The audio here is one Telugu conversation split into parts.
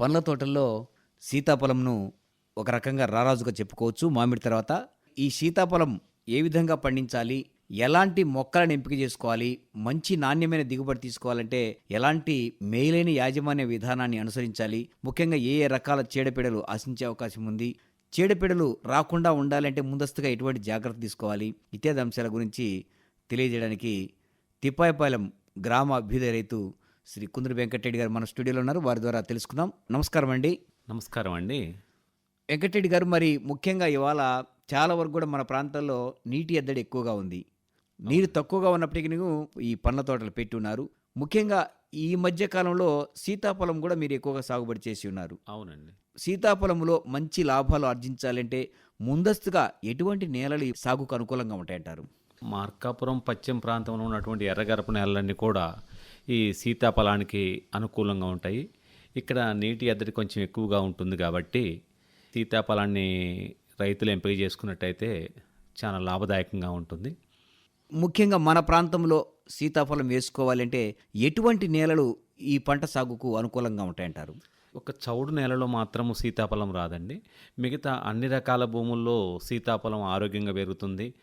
పండ్ల తోటల్లో సీతాఫలంను ఒక రకంగా రారాజుగా చెప్పుకోవచ్చు. మామిడి తర్వాత ఈ సీతాఫలం ఏ విధంగా పండించాలి? ఎలాంటి మొక్కలను ఎంపిక చేసుకోవాలి? మంచి నాణ్యమైన దిగుబడి తీసుకోవాలంటే ఎలాంటి మేలైన యాజమాన్య విధానాన్ని అనుసరించాలి? ముఖ్యంగా ఏ ఏ రకాల చీడపీడలు ఆశించే అవకాశం ఉంది? చీడపీడలు రాకుండా ఉండాలంటే ముందస్తుగా ఎటువంటి జాగ్రత్త తీసుకోవాలి? ఇత్యాది అంశాల గురించి తెలియజేయడానికి తిప్పాయపాలెం గ్రామ అభ్యుదయ రైతు శ్రీ కుందరి వెంకటరెడ్డి గారు మన స్టూడియోలో ఉన్నారు. వారి ద్వారా తెలుసుకుందాం. నమస్కారం అండి. నమస్కారం అండి. వెంకటరెడ్డి గారు మరి ముఖ్యంగా ఇవాళ చాలా వరకు కూడా మన ప్రాంతాల్లో నీటి ఎద్దడి ఎక్కువగా ఉంది. నీరు తక్కువగా ఉన్నప్పటికీ ఈ పండ్ల తోటలు పెట్టి ఉన్నారు. ముఖ్యంగా ఈ మధ్య కాలంలో సీతాఫలం కూడా మీరు ఎక్కువగా సాగుబడి చేసి ఉన్నారు. అవునండి. సీతాఫలంలో మంచి లాభాలు ఆర్జించాలంటే ముందస్తుగా ఎటువంటి నేలలు సాగుకు అనుకూలంగా ఉంటాయంటారు? మార్కాపురం పశ్చిమ ప్రాంతంలో ఉన్నటువంటి ఎర్రగరప నేలలన్నీ కూడా ఈ సీతాఫలానికి అనుకూలంగా ఉంటాయి. ఇక్కడ నీటి ఎద్దడి కొంచెం ఎక్కువగా ఉంటుంది కాబట్టి సీతాఫలాన్ని రైతులు ఎంపిక చేసుకున్నట్టయితే చాలా లాభదాయకంగా ఉంటుంది. ముఖ్యంగా మన ప్రాంతంలో సీతాఫలం వేసుకోవాలంటే ఎటువంటి నేలలు ఈ పంట సాగుకు అనుకూలంగా ఉంటాయంటారు? ఒక చౌడు నేలలో మాత్రము సీతాఫలం రాదండి. మిగతా అన్ని రకాల భూముల్లో సీతాఫలం ఆరోగ్యంగా పెరుగుతుంది.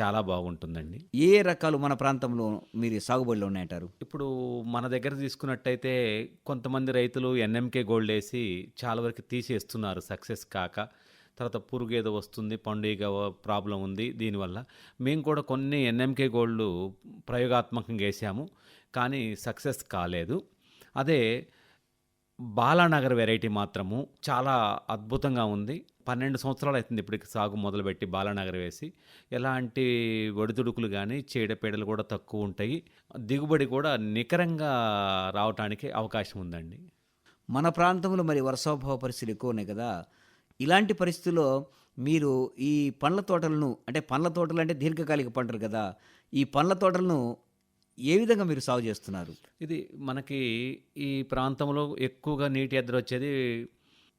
చాలా బాగుంటుందండి. ఏ ఏ రకాలు మన ప్రాంతంలో మీరు సాగుబడిలో ఉన్నాయంటారు? ఇప్పుడు మన దగ్గర తీసుకున్నట్టయితే కొంతమంది రైతులు ఎన్ఎంకే గోల్డ్ వేసి చాలా వరకు తీసేస్తున్నారు సక్సెస్ కాక. తర్వాత పురుగు ఏదో వస్తుంది పండుగ ప్రాబ్లం ఉంది దీనివల్ల. మేము కూడా కొన్ని ఎన్ఎంకే గోల్డ్ ప్రయోగాత్మకంగా వేసాము. కానీ సక్సెస్ కాలేదు. అదే బాలానగర్ వెరైటీ మాత్రము చాలా అద్భుతంగా ఉంది. పన్నెండు సంవత్సరాలు అవుతుంది ఇప్పటికి సాగు మొదలుపెట్టి బాలానగర్ వేసి. ఎలాంటి ఒడిదుడుకులు కానీ చీడపీడలు కూడా తక్కువ ఉంటాయి. దిగుబడి కూడా నికరంగా రావటానికి అవకాశం ఉందండి. మన ప్రాంతంలో మరి వర్షాభావ పరిస్థితులు ఎక్కువ ఉన్నాయి కదా. ఇలాంటి పరిస్థితుల్లో మీరు ఈ పండ్ల తోటలను అంటే పండ్ల తోటలు అంటే దీర్ఘకాలిక పంటలు కదా. ఈ పండ్ల తోటలను ఏ విధంగా మీరు సాగు చేస్తున్నారు? ఇది మనకి ఈ ప్రాంతంలో ఎక్కువగా నీటి ఎద్దరు వచ్చేది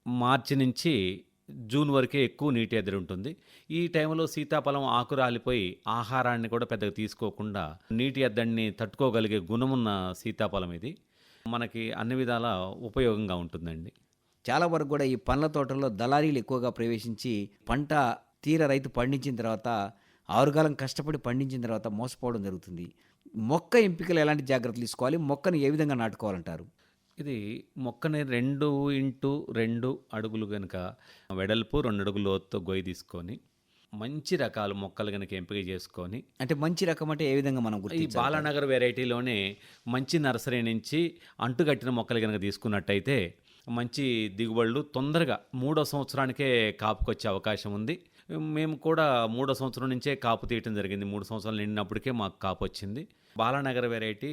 మార్చి నుంచి జూన్ వరకే ఎక్కువ నీటి ఎద్దరు ఉంటుంది. ఈ టైంలో సీతాఫలం ఆకు రాలిపోయి ఆహారాన్ని కూడా పెద్దగా తీసుకోకుండా నీటి ఎద్దడిని తట్టుకోగలిగే గుణమున్న సీతాఫలం ఇది. మనకి అన్ని విధాల ఉపయోగంగా ఉంటుందండి. చాలా వరకు కూడా ఈ పండ్ల తోటల్లో దళారీలు ఎక్కువగా ప్రవేశించి పంట తీర రైతు పండించిన తర్వాత ఆరుగాలం కష్టపడి పండించిన తర్వాత మోసపోవడం జరుగుతుంది. మొక్క ఎంపికలు ఎలాంటి జాగ్రత్తలు తీసుకోవాలి? మొక్కను ఏ విధంగా నాటుకోవాలంటారు? ఇది మొక్కని రెండు ఇంటూ రెండు అడుగులు గనుక వెడల్పు రెండు అడుగుల లోతుతో గొయ్యి తీసుకొని మంచి రకాల మొక్కలు గనుక ఎంపిక చేసుకొని అంటే మంచి రకం అంటే ఏ విధంగా మనం ఈ బాలానగర్ వెరైటీలోనే మంచి నర్సరీ నుంచి అంటుకట్టిన మొక్కలు కనుక తీసుకున్నట్టయితే మంచి దిగుబడులు తొందరగా మూడో సంవత్సరానికే కాపుకొచ్చే అవకాశం ఉంది. మేము కూడా మూడో సంవత్సరం నుంచే కాపు తీయటం జరిగింది. మూడు సంవత్సరాలు నిండినప్పటికే మాకు కాపు వచ్చింది. బాలానగర్ వెరైటీ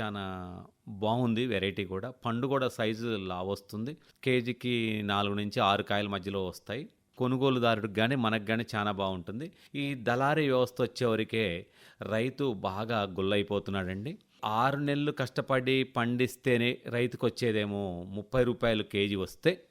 చాలా బాగుంది వెరైటీ కూడా. పండు కూడా సైజు లావు వస్తుంది. కేజీకి నాలుగు నుంచి ఆరు కాయల మధ్యలో వస్తాయి. కొనుగోలుదారుడికి కానీ మనకు కానీ చాలా బాగుంటుంది. ఈ దళారీ వ్యవస్థ వచ్చేవరకే రైతు బాగా గుల్లైపోతున్నాడండి. ఆరు నెలలు కష్టపడి పండిస్తేనే రైతుకు వచ్చేదేమో ముప్పై రూపాయలు కేజీ వస్తే.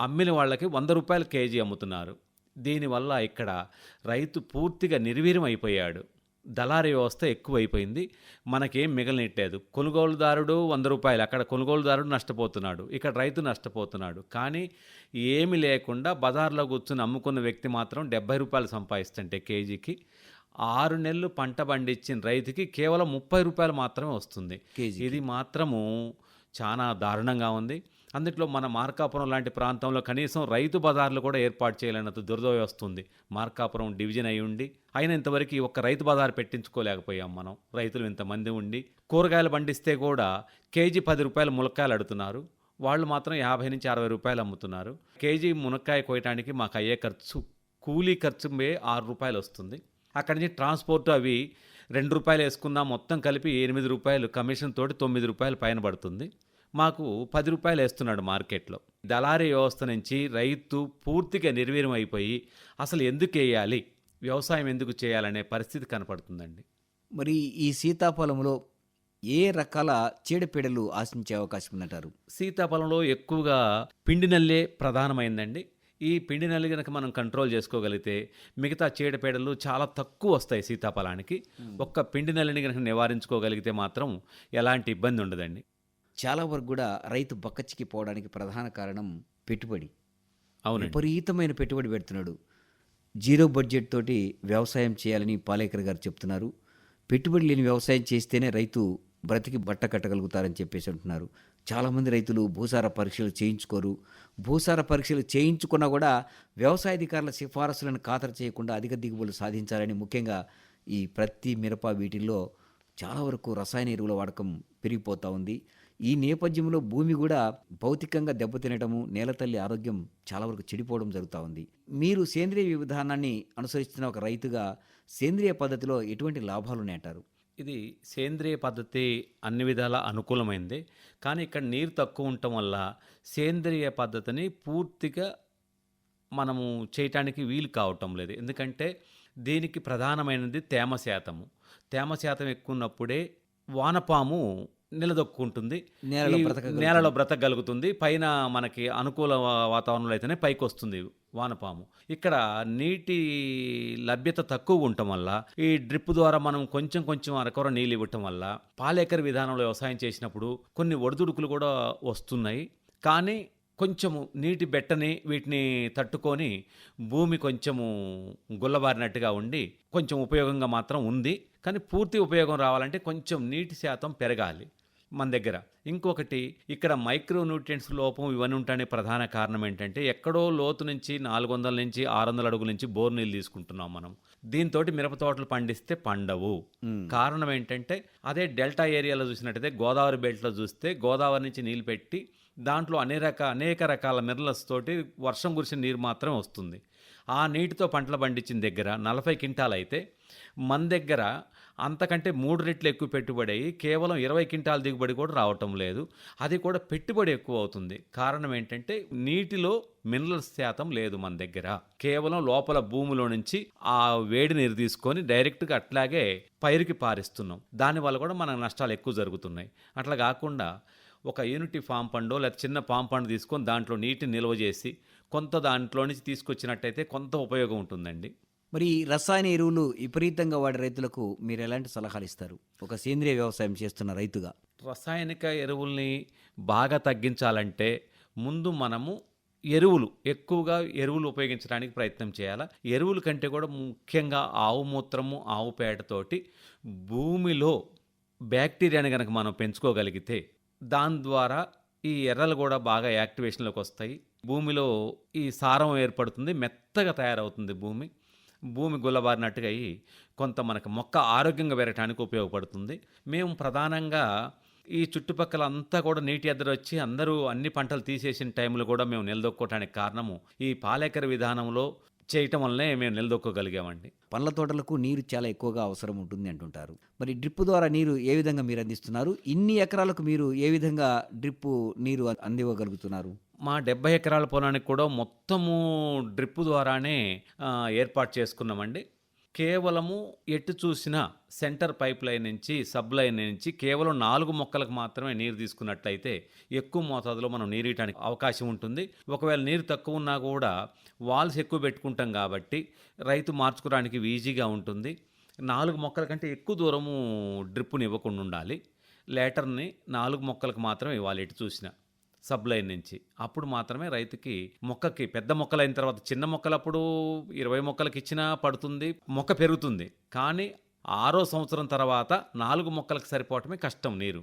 అమ్మిన వాళ్ళకి వంద రూపాయలు కేజీ అమ్ముతున్నారు. దీనివల్ల ఇక్కడ రైతు పూర్తిగా నిర్వీర్యం అయిపోయాడు. దళారీ వ్యవస్థ ఎక్కువైపోయింది. మనకేం మిగలనిట్లేదు. కొనుగోలుదారుడు వంద రూపాయలు అక్కడ కొనుగోలుదారుడు నష్టపోతున్నాడు ఇక్కడ రైతు నష్టపోతున్నాడు. కానీ ఏమి లేకుండా బజార్లో కూర్చుని అమ్ముకున్న వ్యక్తి మాత్రం డెబ్బై రూపాయలు సంపాదిస్తుంటే కేజీకి. ఆరు నెలలు పంట పండించిన రైతుకి కేవలం ముప్పై రూపాయలు మాత్రమే వస్తుంది. కేజీ ఇది మాత్రము చాలా దారుణంగా ఉంది. అందుట్లో మన మార్కాపురం లాంటి ప్రాంతంలో కనీసం రైతు బజార్లు కూడా ఏర్పాటు చేయలేనంత దురదోయ వస్తుంది మార్కాపురం డివిజన్ అయి ఉండి అయిన ఇంతవరకు ఒక్క రైతు బజార్ పెట్టించుకోలేకపోయాం మనం. రైతులు ఇంతమంది ఉండి కూరగాయలు పండిస్తే కూడా కేజీ పది రూపాయలు ములక్కాయలు అడుగుతున్నారు వాళ్ళు మాత్రం యాభై నుంచి అరవై రూపాయలు అమ్ముతున్నారు. కేజీ మునక్కాయ కోయటానికి మాకు అయ్యే ఖర్చు కూలీ ఖర్చు మే ఆరు రూపాయలు వస్తుంది. అక్కడి నుంచి ట్రాన్స్పోర్ట్ అవి రెండు రూపాయలు వేసుకున్నా మొత్తం కలిపి ఎనిమిది రూపాయలు కమిషన్ తోటి తొమ్మిది రూపాయలు పైన పడుతుంది. మాకు పది రూపాయలు వేస్తున్నాడు మార్కెట్లో. దళారీ వ్యవస్థ నుంచి రైతు పూర్తిగా నిర్వీర్యం అయిపోయి అసలు ఎందుకు వేయాలి? వ్యవసాయం ఎందుకు చేయాలనే పరిస్థితి కనపడుతుందండి. మరి ఈ సీతాఫలంలో ఏ రకాల చీడపీడలు ఆశించే అవకాశం ఉందంటారు? సీతాఫలంలో ఎక్కువగా పిండి నల్లే ప్రధానమైందండి. ఈ పిండి నల్లి కనుక మనం కంట్రోల్ చేసుకోగలిగితే మిగతా చీడపీడలు చాలా తక్కువ వస్తాయి సీతాఫలానికి. ఒక్క పిండి నల్లిని కనుక నివారించుకోగలిగితే మాత్రం ఎలాంటి ఇబ్బంది ఉండదండి. చాలా వరకు కూడా రైతు బక్కచిక్కి పోవడానికి ప్రధాన కారణం పెట్టుబడి. అవునండి. విపరీతమైన పెట్టుబడి పెడుతున్నాడు. జీరో బడ్జెట్ తోటి వ్యవసాయం చేయాలని పాలేకర్ గారు చెప్తున్నారు. పెట్టుబడి లేని వ్యవసాయం చేస్తేనే రైతు బ్రతికి బట్ట కట్టగలుగుతారని చెప్పేసి అంటున్నారు. చాలామంది రైతులు భూసార పరీక్షలు చేయించుకోరు. భూసార పరీక్షలు చేయించుకున్నా కూడా వ్యవసాయాధికారుల సిఫారసులను ఖాతరు చేయకుండా అధిక దిగుబడులు సాధించాలని ముఖ్యంగా ఈ ప్రతి మిరప వీటిల్లో చాలా వరకు రసాయన ఎరువుల వాడకం పెరిగిపోతూ ఉంది. ఈ నేపథ్యంలో భూమి కూడా భౌతికంగా దెబ్బతినటము నేలతల్లి ఆరోగ్యం చాలా వరకు చెడిపోవడం జరుగుతూ ఉంది. మీరు సేంద్రియ విధానాన్ని అనుసరిస్తున్న ఒక రైతుగా సేంద్రియ పద్ధతిలో ఎటువంటి లాభాలు ఉన్నాయంటారు? ఇది సేంద్రియ పద్ధతి అన్ని విధాల అనుకూలమైంది. కానీ ఇక్కడ నీరు తక్కువ ఉండటం వల్ల సేంద్రియ పద్ధతిని పూర్తిగా మనము చేయటానికి వీలు కావటం లేదు. ఎందుకంటే దీనికి ప్రధానమైనది తేమ శాతము. తేమ శాతం ఎక్కువ ఉన్నప్పుడే వానపాము నిలదొక్కుంటుంది. నేలలో బ్రతకగలుగుతుంది. పైన మనకి అనుకూల వాతావరణంలో అయితేనే పైకి వస్తుంది వానపాము. ఇక్కడ నీటి లభ్యత తక్కువ ఉండటం వల్ల ఈ డ్రిప్ ద్వారా మనం కొంచెం కొంచెం అరకొర నీళ్ళు ఇవ్వటం వల్ల పాలేకర్ విధానంలో వ్యవసాయం చేసినప్పుడు కొన్ని ఒడిదుడుకులు కూడా వస్తున్నాయి. కానీ కొంచెము నీటి బెట్టని వీటిని తట్టుకొని భూమి కొంచెము గుల్లబారినట్టుగా ఉండి కొంచెం ఉపయోగంగా మాత్రం ఉంది. కానీ పూర్తి ఉపయోగం రావాలంటే కొంచెం నీటి శాతం పెరగాలి. మన దగ్గర. ఇంకొకటి ఇక్కడ మైక్రో న్యూట్రియంట్స్ లోపం ఇవన్నీ ఉంటానే ప్రధాన కారణం ఏంటంటే ఎక్కడో లోతు నుంచి నాలుగు వందల నుంచి ఆరు వందల అడుగుల నుంచి బోర్ నీళ్ళు తీసుకుంటున్నాం మనం. దీంతో మిరప తోటలు పండిస్తే పండవు. కారణం ఏంటంటే అదే డెల్టా ఏరియాలో చూసినట్టయితే గోదావరి బెల్ట్లో చూస్తే గోదావరి నుంచి నీళ్ళు పెట్టి దాంట్లో అనేక రక అనేక రకాల మినరల్స్ తోటి వర్షం కురిసిన నీరు మాత్రమే వస్తుంది. ఆ నీటితో పంటలు పండించిన దగ్గర నలభై క్వింటాలు అయితే మన దగ్గర అంతకంటే మూడు రెట్లు ఎక్కువ పెట్టుబడి అయ్యి కేవలం ఇరవై క్వింటాల దిగుబడి కూడా రావటం లేదు. అది కూడా పెట్టుబడి ఎక్కువ అవుతుంది. కారణం ఏంటంటే నీటిలో మినరల్స్ శాతం లేదు మన దగ్గర. కేవలం లోపల భూమిలో నుంచి ఆ వేడి నీరు తీసుకొని డైరెక్ట్గా అట్లాగే పైరుకి పారిస్తున్నాం. దానివల్ల కూడా మనకు నష్టాలు ఎక్కువ జరుగుతున్నాయి. అట్లా కాకుండా ఒక యూనిటీ ఫామ్ పండో లేదా చిన్న ఫామ్ పండు తీసుకొని దాంట్లో నీటిని నిల్వ చేసి కొంత దాంట్లో నుంచి తీసుకొచ్చినట్టయితే కొంత ఉపయోగం ఉంటుందండి. మరి ఈ రసాయన ఎరువులు విపరీతంగా వాడే రైతులకు మీరు ఎలాంటి సలహాలు ఇస్తారు? ఒక సేంద్రియ వ్యవసాయం చేస్తున్న రైతుగా. రసాయనిక ఎరువుల్ని బాగా తగ్గించాలంటే ముందు మనము ఎరువులు ఎక్కువగా ఎరువులు ఉపయోగించడానికి ప్రయత్నం చేయాలి? ఎరువుల కంటే కూడా ముఖ్యంగా ఆవు మూత్రము ఆవు పేడతోటి భూమిలో బ్యాక్టీరియాని కనుక మనం పెంచుకోగలిగితే దాని ద్వారా ఈ ఎర్రలు కూడా బాగా యాక్టివేషన్లోకి వస్తాయి. భూమిలో ఈ సారం ఏర్పడుతుంది మెత్తగా తయారవుతుంది భూమి. భూమి గుల్లబారినట్టుగా అయ్యి కొంత మనకు మొక్క ఆరోగ్యంగా పెరగటానికి ఉపయోగపడుతుంది. మేము ప్రధానంగా ఈ చుట్టుపక్కల అంతా కూడా నీటి ఎద్దరు వచ్చి అందరూ అన్ని పంటలు తీసేసిన టైంలో కూడా మేము నిలదొక్కోవడానికి కారణము ఈ పాలేకర విధానంలో చేయటం వల్లనే మేము నిలదొక్కగలిగామండి. పండ్ల తోటలకు నీరు చాలా ఎక్కువగా అవసరం ఉంటుంది అంటుంటారు. మరి డ్రిప్ ద్వారా నీరు ఏ విధంగా మీరు అందిస్తున్నారు? ఇన్ని ఎకరాలకు మీరు ఏ విధంగా డ్రిప్ నీరు అందివ్వగలుగుతున్నారు? మా డెబ్బై ఎకరాల పొలానికి కూడా మొత్తము డ్రిప్ ద్వారానే ఏర్పాటు చేసుకున్నామండి. కేవలము ఎటు చూసినా సెంటర్ పైప్ లైన్ నుంచి సబ్ లైన్ నుంచి కేవలం నాలుగు మొక్కలకు మాత్రమే నీరు తీసుకున్నట్లయితే ఎక్కువ మోతాదులో మనం నీరు ఇవ్వడానికి అవకాశం ఉంటుంది. ఒకవేళ నీరు తక్కువ ఉన్నా కూడా వాల్స్ ఎక్కువ పెట్టుకుంటాం కాబట్టి రైతు మార్చుకోవడానికి ఈజీగా ఉంటుంది. నాలుగు మొక్కల కంటే ఎక్కువ దూరము డ్రిప్పుని ఇవ్వకుండా ఉండాలి. లేటర్ని నాలుగు మొక్కలకు మాత్రమే ఇవ్వాలి ఎటు చూసినా. సబ్ లైన్ నుంచి. అప్పుడు మాత్రమే రైతుకి మొక్కకి పెద్ద మొక్కలైన తర్వాత చిన్న మొక్కలప్పుడు ఇరవై మొక్కలకి ఇచ్చినా పడుతుంది మొక్క పెరుగుతుంది. కానీ ఆరో సంవత్సరం తర్వాత నాలుగు మొక్కలకు సరిపోవటమే కష్టం నీరు.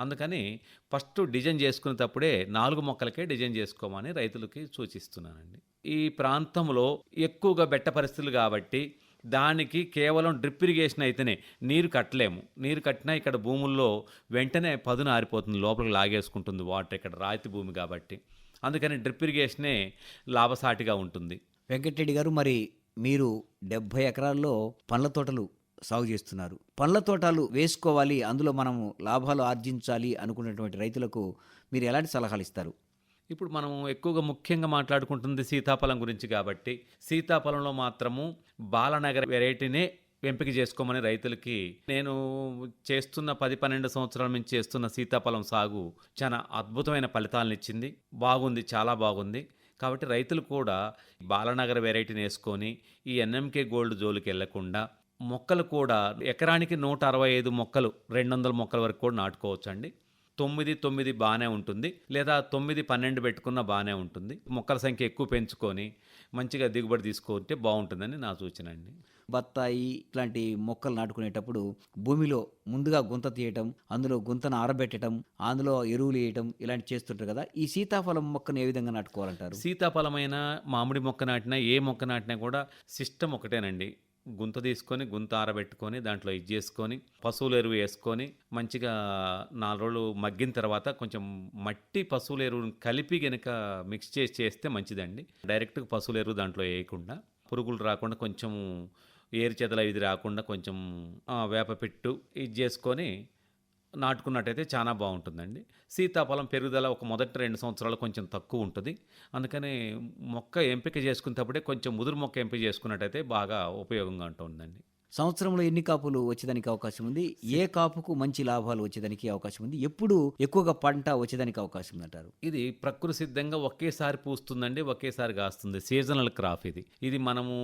అందుకని ఫస్ట్ డిజైన్ చేసుకునేటప్పుడే నాలుగు మొక్కలకే డిజైన్ చేసుకోమని రైతులకి సూచిస్తున్నానండి. ఈ ప్రాంతంలో ఎక్కువగా బెట్ట పరిస్థితులు కాబట్టి దానికి కేవలం డ్రిప్ ఇరిగేషన్ అయితేనే నీరు కట్టలేము. నీరు కట్టినా ఇక్కడ భూముల్లో వెంటనే పదును ఆరిపోతుంది లోపలికి లాగేసుకుంటుంది వాటర్ ఇక్కడ రాతి భూమి కాబట్టి. అందుకని డ్రిప్ ఇరిగేషనే లాభసాటిగా ఉంటుంది. వెంకటరెడ్డి గారు మరి మీరు డెబ్భై ఎకరాల్లో పండ్ల తోటలు సాగు చేస్తున్నారు. పండ్ల తోటలు వేసుకోవాలి అందులో మనము లాభాలు ఆర్జించాలి అనుకున్నటువంటి రైతులకు మీరు ఎలాంటి సలహాలు ఇస్తారు? ఇప్పుడు మనం ఎక్కువగా ముఖ్యంగా మాట్లాడుకుంటుంది సీతాఫలం గురించి కాబట్టి సీతాఫలంలో మాత్రము బాలనగర్ వెరైటీనే ఎంపిక చేసుకోమని రైతులకి నేను చేస్తున్న పది పన్నెండు సంవత్సరాల నుంచి చేస్తున్న సీతాఫలం సాగు చాలా అద్భుతమైన ఫలితాలను ఇచ్చింది. బాగుంది చాలా బాగుంది. కాబట్టి రైతులు కూడా బాలనగర్ వెరైటీని వేసుకొని ఈ ఎన్ఎంకే గోల్డ్ జోలికి వెళ్ళకుండా మొక్కలు కూడా ఎకరానికి నూట అరవై ఐదు మొక్కలు రెండు వందల మొక్కల వరకు కూడా నాటుకోవచ్చు అండి తొమ్మిది తొమ్మిది బాగానే ఉంటుంది లేదా తొమ్మిది పన్నెండు పెట్టుకున్న బాగానే ఉంటుంది. మొక్కల సంఖ్య ఎక్కువ పెంచుకొని మంచిగా దిగుబడి తీసుకుంటే బాగుంటుందని నా సూచన అండి. బత్తాయి ఇట్లాంటి మొక్కలు నాటుకునేటప్పుడు భూమిలో ముందుగా గుంత తీయటం అందులో గుంతను ఆరబెట్టడం అందులో ఎరువులు వేయటం ఇలాంటి చేస్తుంటారు కదా. ఈ సీతాఫలం మొక్కను ఏ విధంగా నాటుకోవాలంటారు? సీతాఫలమైన మామిడి మొక్క నాటినా ఏ మొక్క నాటినా కూడా సిస్టమ్ ఒకటేనండి. గుంత తీసుకొని గుంత ఆరబెట్టుకొని దాంట్లో ఇది చేసుకొని పశువుల ఎరువు వేసుకొని మంచిగా నాలుగు రోజులు మగ్గిన తర్వాత కొంచెం మట్టి పశువుల ఎరువును కలిపి గనుక మిక్స్ చేసి చేస్తే మంచిదండి. డైరెక్ట్గా పశువుల ఎరువు దాంట్లో వేయకుండా పురుగులు రాకుండా కొంచెం ఏరు చెదల ఇది రాకుండా కొంచెం వేప పెట్టు ఇది చేసుకొని నాటుకున్నట్టయితే చాలా బాగుంటుందండి. సీతాఫలం పెరుగుదల ఒక మొదటి రెండు సంవత్సరాలు కొంచెం తక్కువ ఉంటుంది. అందుకని మొక్క ఎంపిక చేసుకునేటప్పుడే కొంచెం ముదురు మొక్క ఎంపిక చేసుకున్నట్టయితే బాగా ఉపయోగంగా ఉంటుందండి. సంవత్సరంలో ఎన్ని కాపులు వచ్చేదానికి అవకాశం ఉంది? ఏ కాపుకు మంచి లాభాలు వచ్చేదానికి అవకాశం ఉంది? ఎప్పుడు ఎక్కువగా పంట వచ్చేదానికి అవకాశం ఉందంటారు ఇది ప్రకృతి సిద్ధంగా ఒకేసారి పూస్తుందండి ఒకేసారి కాస్తుంది. సీజనల్ క్రాప్ ఇది. ఇది మనము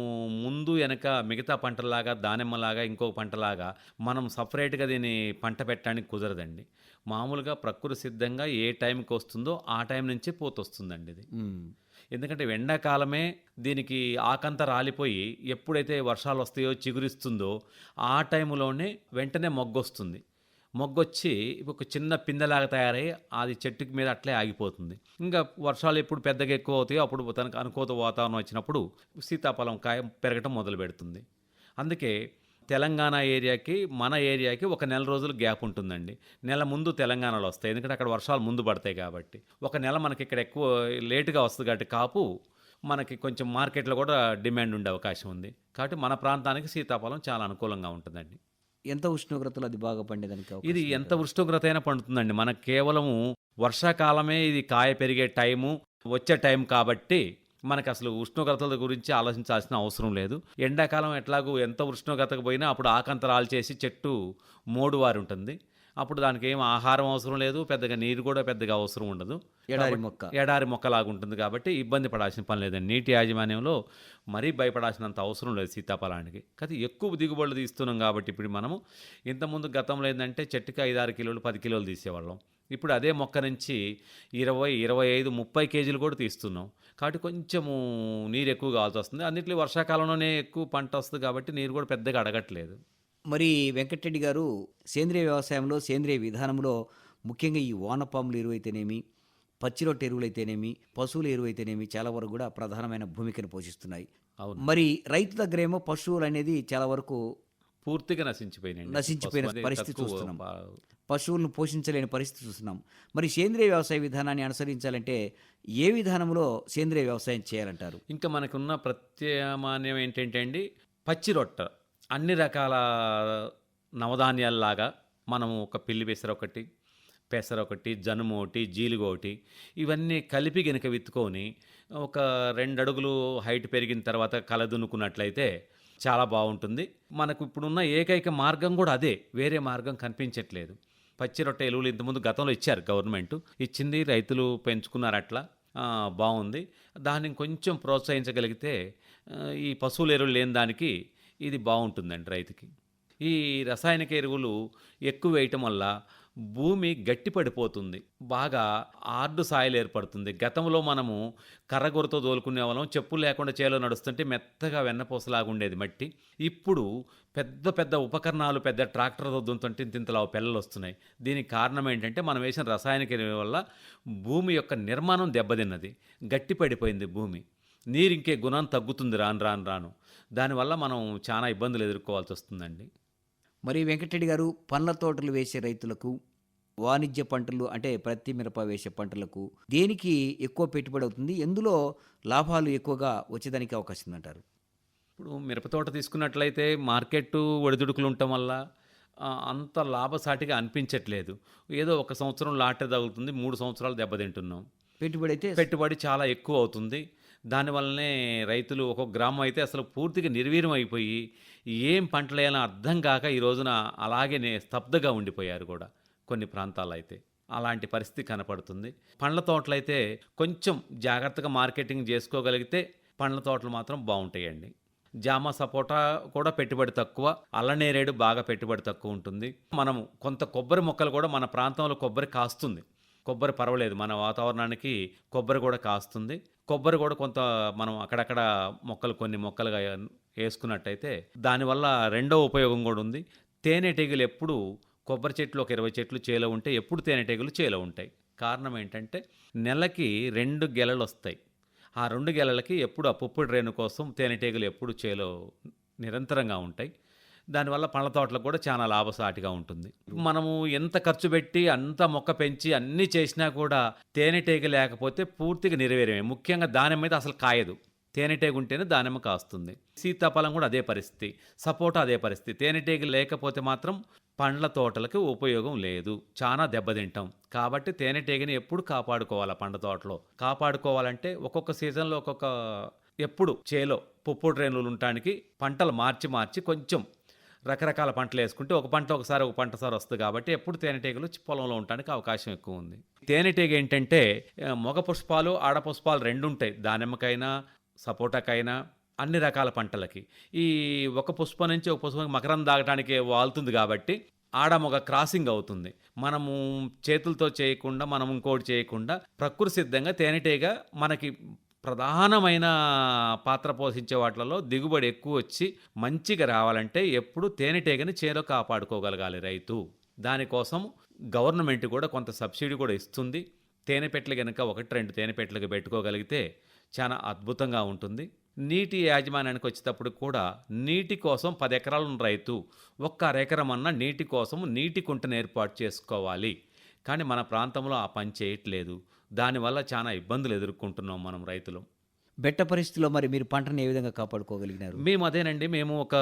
ముందు వెనక మిగతా పంటలాగా దానిమ్మలాగా ఇంకో పంటలాగా మనం సపరేట్గా దీన్ని పంట పెట్టడానికి కుదరదండి. మామూలుగా ప్రకృతి సిద్ధంగా ఏ టైంకి వస్తుందో ఆ టైం నుంచి పూత వస్తుందండి ఇది. ఎందుకంటే ఎండాకాలమే దీనికి ఆకంత రాలిపోయి ఎప్పుడైతే వర్షాలు వస్తాయో చిగురిస్తుందో ఆ టైంలోనే వెంటనే మొగ్గొస్తుంది. మొగ్గొచ్చి ఒక చిన్న పిందెలాగా తయారై అది చెట్టుకి మీద అట్లే ఆగిపోతుంది. ఇంకా వర్షాలు ఎప్పుడు పెద్దగా ఎక్కువ అవుతాయో అప్పుడు తనకు అనుకూత వాతావరణం వచ్చినప్పుడు సీతాఫలం కాయ పెరగటం మొదలు పెడుతుంది అందుకే తెలంగాణ ఏరియాకి మన ఏరియాకి ఒక నెల రోజులు గ్యాప్ ఉంటుందండి. నెల ముందు తెలంగాణలో వస్తాయి. ఎందుకంటే అక్కడ వర్షాలు ముందు పడతాయి కాబట్టి. ఒక నెల మనకి ఇక్కడ ఎక్కువ లేటుగా వస్తుంది కాబట్టి కాపు మనకి కొంచెం మార్కెట్లో కూడా డిమాండ్ ఉండే అవకాశం ఉంది. కాబట్టి మన ప్రాంతానికి సీతాఫలం చాలా అనుకూలంగా ఉంటుందండి. ఎంత ఉష్ణోగ్రతలు అది బాగా పండేదానికి ఇది? ఎంత ఉష్ణోగ్రత అయినా పండుతుందండి. మనకు కేవలము వర్షాకాలమే ఇది కాయ పెరిగే టైము వచ్చే టైం కాబట్టి మనకు అసలు ఉష్ణోగ్రతల గురించి ఆలోచించాల్సిన అవసరం లేదు. ఎండాకాలం ఎట్లాగూ ఎంత ఉష్ణోగ్రతకు పోయినా అప్పుడు ఆకంతరాలు చేసి చెట్టు మోడువారి ఉంటుంది. అప్పుడు దానికి ఏం ఆహారం అవసరం లేదు పెద్దగా నీరు కూడా పెద్దగా అవసరం ఉండదు. ఎడారి మొక్క. ఎడారి మొక్కలాగా ఉంటుంది కాబట్టి ఇబ్బంది పడాల్సిన పని లేదండి. నీటి యాజమాన్యంలో మరీ భయపడాల్సినంత అవసరం లేదు సీతాఫలానికి. కానీ ఎక్కువ దిగుబడులు తీస్తున్నాం కాబట్టి ఇప్పుడు మనము ఇంతకుముందు గతంలో ఏంటంటే చెట్టుకి ఐదు ఆరు కిలోలు పది కిలోలు తీసేవాళ్ళం. ఇప్పుడు అదే మొక్క నుంచి ఇరవై ఇరవై ఐదు ముప్పై కేజీలు కూడా తీస్తున్నాం. కాబట్టి కొంచెము నీరు ఎక్కువ కావాల్సి వస్తుంది. అన్నిట్లో వర్షాకాలంలోనే ఎక్కువ పంట వస్తుంది కాబట్టి నీరు కూడా పెద్దగా అడగట్లేదు. మరి వెంకటరెడ్డి గారు సేంద్రియ వ్యవసాయంలో సేంద్రియ విధానంలో ముఖ్యంగా ఈ వానపాముల ఎరువు అయితేనేమి పచ్చిరొట్ట ఎరువులు అయితేనేమి పశువుల ఎరువు అయితేనేమి చాలా వరకు కూడా ప్రధానమైన భూమికను పోషిస్తున్నాయి. అవును. మరి రైతు దగ్గర ఏమో పశువులు అనేది చాలా వరకు పూర్తిగా నశించిపోయినాయి నశించిపోయిన పరిస్థితి చూస్తున్నాం. పశువులను పోషించలేని పరిస్థితి చూస్తున్నాం. మరి సేంద్రియ వ్యవసాయ విధానాన్ని అనుసరించాలంటే ఏ విధానంలో సేంద్రియ వ్యవసాయం చేయాలంటారు? ఇంకా మనకున్న ప్రత్యామాన్యం ఏంటంటే అండి పచ్చి రొట్ట. అన్ని రకాల నవధాన్యాల్లాగా మనము ఒక పిల్లి పెసర ఒకటి పెసర ఒకటి జనుము ఒకటి జీలుగు ఒకటి ఇవన్నీ కలిపి గనుక విత్తుకొని ఒక రెండు అడుగులు హైట్ పెరిగిన తర్వాత కలదునుకున్నట్లయితే చాలా బాగుంటుంది. మనకు ఇప్పుడున్న ఏకైక మార్గం కూడా అదే. వేరే మార్గం కనిపించట్లేదు. పచ్చి రొట్టె ఎరువులు ఇంతకుముందు గతంలో ఇచ్చారు గవర్నమెంట్. ఇచ్చింది రైతులు పెంచుకున్నారు అట్లా. బాగుంది. దాన్ని కొంచెం ప్రోత్సహించగలిగితే ఈ పశువుల ఎరువులు లేని దానికి ఇది బాగుంటుందండి రైతుకి. ఈ రసాయనిక ఎరువులు ఎక్కువ వేయటం వల్ల భూమి గట్టిపడిపోతుంది. బాగా ఆర్డు సాయిల్ ఏర్పడుతుంది. గతంలో మనము కర్రగొరతో దోలుకునే వాళ్ళం. చెప్పులు లేకుండా చేలో నడుస్తుంటే మెత్తగా వెన్నపూసలాగా ఉండేది మట్టి. ఇప్పుడు పెద్ద పెద్ద ఉపకరణాలు పెద్ద ట్రాక్టర్తో దుంతుంటే ఇంతింతలా పిల్లలు వస్తున్నాయి దీనికి కారణం ఏంటంటే మనం వేసిన రసాయనిక వల్ల భూమి యొక్క నిర్మాణం దెబ్బతిన్నది. గట్టిపడిపోయింది భూమి. నీరు ఇంకే గుణం తగ్గుతుంది రాను రాను రాను. దానివల్ల మనం చాలా ఇబ్బందులు ఎదుర్కోవాల్సి వస్తుందండి మరి వెంకటరెడ్డి గారు పండ్ల తోటలు వేసే రైతులకు వాణిజ్య పంటలు అంటే ప్రతి మిరప వేసే పంటలకు దేనికి ఎక్కువ పెట్టుబడి అవుతుంది? ఎందులో లాభాలు ఎక్కువగా వచ్చేదానికి అవకాశం ఉందంటారు? ఇప్పుడు మిరప తోట తీసుకున్నట్లయితే మార్కెట్ ఒడిదుడుకులు ఉండటం వల్ల అంత లాభసాటిగా అనిపించట్లేదు. ఏదో ఒక సంవత్సరం లాటరీ తగులుతుంది మూడు సంవత్సరాలు దెబ్బతింటున్నాం. పెట్టుబడి అయితే పెట్టుబడి చాలా ఎక్కువ అవుతుంది. దానివల్లనే రైతులు ఒక గ్రామం అయితే అసలు పూర్తిగా నిర్వీర్యం అయిపోయి ఏం పంటలు అర్థం కాక ఈ రోజున అలాగే స్తబ్దగా ఉండిపోయారు కూడా కొన్ని ప్రాంతాల్లో అయితే. అలాంటి పరిస్థితి కనపడుతుంది. పండ్ల తోటలైతే కొంచెం జాగ్రత్తగా మార్కెటింగ్ చేసుకోగలిగితే పండ్ల తోటలు మాత్రం బాగుంటాయండి. జామ సపోటా కూడా పెట్టుబడి తక్కువ అల్లనేరేడు బాగా పెట్టుబడి తక్కువ ఉంటుంది. మనము కొంత కొబ్బరి మొక్కలు కూడా మన ప్రాంతంలో కొబ్బరి కాస్తుంది. కొబ్బరి పర్వాలేదు. మన వాతావరణానికి కొబ్బరి కూడా కాస్తుంది. కొబ్బరి కూడా కొంత మనం అక్కడక్కడ మొక్కలు కొన్ని మొక్కలుగా వేసుకున్నట్టయితే దానివల్ల రెండో ఉపయోగం కూడా ఉంది. తేనెటీగలు ఎప్పుడు కొబ్బరి చెట్లు ఒక ఇరవై చెట్లు చేలో ఉంటే ఎప్పుడు తేనెటీగలు చేలో ఉంటాయి. కారణం ఏంటంటే నెలకి రెండు గెలలు వస్తాయి. ఆ రెండు గెలలకి ఎప్పుడు ఆ పుప్పుడు రేణు కోసం తేనెటీగలు ఎప్పుడు చేలో నిరంతరంగా ఉంటాయి. దానివల్ల పళ్ళ తోటలకు కూడా చాలా లాభసాటిగా ఉంటుంది. మనము ఎంత ఖర్చు పెట్టి అంత మొక్క పెంచి అన్నీ చేసినా కూడా తేనెటీగ లేకపోతే పూర్తిగా నెరవేరమే. ముఖ్యంగా దానిమ్మ మీద అసలు కాయదు. తేనెటీగ ఉంటేనే దానిమ్మ కాస్తుంది. సీతాఫలం కూడా అదే పరిస్థితి. సపోటా అదే పరిస్థితి. తేనెటీగ లేకపోతే మాత్రం పండ్ల తోటలకు ఉపయోగం లేదు. చాలా దెబ్బతింటాం. కాబట్టి తేనెటీగని ఎప్పుడు కాపాడుకోవాలి పండ్ల తోటలో? కాపాడుకోవాలంటే ఒక్కొక్క సీజన్లో ఒక్కొక్క ఎప్పుడు చేలో పుప్పుడు రేణులు ఉండటానికి పంటలు మార్చి మార్చి కొంచెం రకరకాల పంటలు వేసుకుంటే ఒక పంట ఒకసారి ఒక పంట సారి వస్తుంది కాబట్టి ఎప్పుడు తేనెటీగలు పొలంలో ఉండడానికి అవకాశం ఎక్కువ ఉంది. తేనెటీగ ఏంటంటే మగ పుష్పాలు ఆడ పుష్పాలు రెండు ఉంటాయి. దానిమ్మకైనా సపోటాకైనా అన్ని రకాల పంటలకి. ఈ ఒక పుష్పం నుంచి ఒక పుష్పం మకరం దాగటానికి వాలుతుంది కాబట్టి ఆడ క్రాసింగ్ అవుతుంది. మనము చేతులతో చేయకుండా మనం ఇంకోటి చేయకుండా ప్రకృతి సిద్ధంగా తేనెటీగ మనకి ప్రధానమైన పాత్ర పోషించే వాటిలలో దిగుబడి ఎక్కువ వచ్చి మంచిగా రావాలంటే ఎప్పుడు తేనెటీగని చేలో కాపాడుకోగలగాలి రైతు. దానికోసం గవర్నమెంట్ కూడా కొంత సబ్సిడీ కూడా ఇస్తుంది. తేనెపెట్లు కనుక ఒకటి రెండు తేనెపెట్టలకు పెట్టుకోగలిగితే చాలా అద్భుతంగా ఉంటుంది. నీటి యాజమాన్యానికి వచ్చేటప్పుడు కూడా నీటి కోసం పది ఎకరాలను రైతు ఒక్క అరెకరం అన్న నీటి కోసం నీటి కుంటను ఏర్పాటు చేసుకోవాలి. కానీ మన ప్రాంతంలో ఆ పని చేయట్లేదు. దానివల్ల చాలా ఇబ్బందులు ఎదుర్కొంటున్నాం మనం రైతులు. బెట్ట పరిస్థితిలో మరి మీరు పంటను ఏ విధంగా కాపాడుకోగలిగినారు? మేము అదేనండి మేము ఒక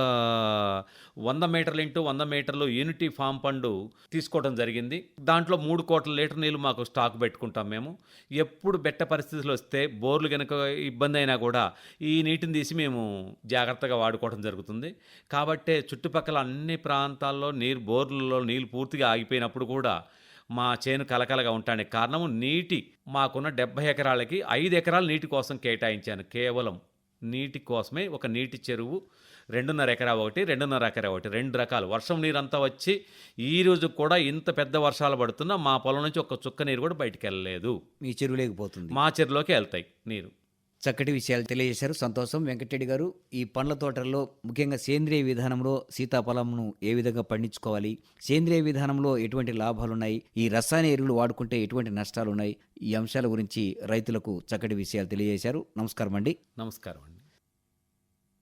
వంద మీటర్లు ఇంటూ వంద మీటర్లు యూనిటీ ఫామ్ పండు తీసుకోవడం జరిగింది. దాంట్లో మూడు కోట్ల లీటర్ నీళ్ళు మాకు స్టాక్ పెట్టుకుంటాం మేము. ఎప్పుడు బెట్ట పరిస్థితులు వస్తే బోర్లు కనుక ఇబ్బంది అయినా కూడా ఈ నీటిని తీసి మేము జాగ్రత్తగా వాడుకోవడం జరుగుతుంది. కాబట్టే చుట్టుపక్కల అన్ని ప్రాంతాల్లో నీరు బోర్లలో నీళ్ళు పూర్తిగా ఆగిపోయినప్పుడు కూడా మా చేను కలకలగా ఉండటానికి కారణము నీటి. మాకున్న డెబ్బై ఎకరాలకి ఐదు ఎకరాలు నీటి కోసం కేటాయించాను. కేవలం నీటి కోసమే ఒక నీటి చెరువు రెండున్నర ఎకరా ఒకటి రెండున్నర ఎకరా ఒకటి రెండు రకాలు. వర్షం నీరు అంతా వచ్చి ఈ రోజు కూడా ఇంత పెద్ద వర్షాలు పడుతున్నా మా పొలం నుంచి ఒక చుక్క నీరు కూడా బయటికి వెళ్ళలేదు. మీ చెరువు లేకపోతుంది మా చెరువులోకి వెళ్తాయి నీరు. చక్కటి విషయాలు తెలియజేశారు. సంతోషం. వెంకటరెడ్డి గారు ఈ పండ్ల తోటల్లో ముఖ్యంగా సేంద్రియ విధానంలో సీతాఫలంను ఏ విధంగా పండించుకోవాలి? సేంద్రియ విధానంలో ఎటువంటి లాభాలు ఉన్నాయి ఈ రసాయన ఎరువులు వాడుకుంటే ఎటువంటి నష్టాలు ఉన్నాయి ఈ అంశాల గురించి రైతులకు చక్కటి విషయాలు తెలియజేశారు. నమస్కారం అండి నమస్కారం అండి